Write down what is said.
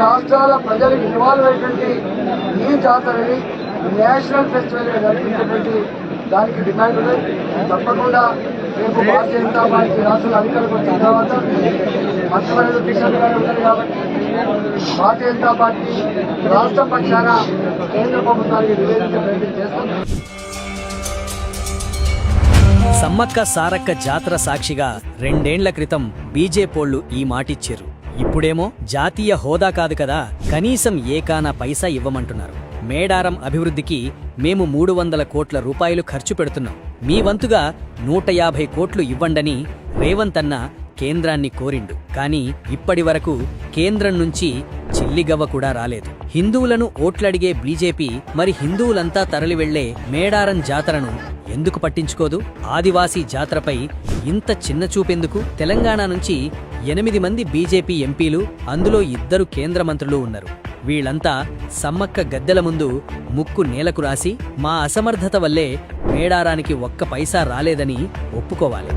రాష్ట్రాల ప్రజలకు ఇన్వాల్వ్ ఈ జాతరని నేషనల్ ఫెస్టివల్ జరిపించేటువంటి దానికి డిమాండ్ ఉంది తప్పకుండా రేపు భారతీయ జనతా పార్టీ రాష్ట్రాల అధికారులకు వచ్చిన తర్వాత మంత్రివర్యులు కిషన్ గారు ఉన్నారు కాబట్టి భారతీయ జనతా పార్టీ రాష్ట్ర పక్షాన కేంద్ర ప్రభుత్వానికి నివేదించే ప్రయత్నం చేస్తాం. సమ్మక్క సారక్క జాతర సాక్షిగా రెండేండ్ల క్రితం బీజేపోళ్ళు ఈ మాటిచ్చారు. ఇప్పుడేమో జాతీయ హోదా కాదు కదా కనీసం ఏకానా పైసా ఇవ్వమంటున్నారు. మేడారం అభివృద్ధికి మేము మూడు వందల కోట్ల రూపాయలు ఖర్చు పెడుతున్నాం. మీ వంతుగా నూట యాభై కోట్లు ఇవ్వండని రేవంత్ అన్న కేంద్రాన్ని కోరిండు. కానీ ఇప్పటి వరకు కేంద్రం నుంచి చిల్లిగవ్వ కూడా రాలేదు. హిందువులను ఓట్లడిగే బీజేపీ మరి హిందువులంతా తరలివెళ్ళే మేడారం జాతరను ఎందుకు పట్టించుకోదు? ఆదివాసీ జాతరపై ఇంత చిన్న చూపెందుకు? తెలంగాణ నుంచి ఎనిమిది మంది బీజేపీ ఎంపీలు అందులో ఇద్దరు కేంద్ర మంత్రులు ఉన్నారు. వీళ్ళంతా సమ్మక్క గద్దెల ముందు ముక్కు నేలకు రాసి మా అసమర్థత వల్లే మేడారానికి ఒక్క పైసా రాలేదని ఒప్పుకోవాలి.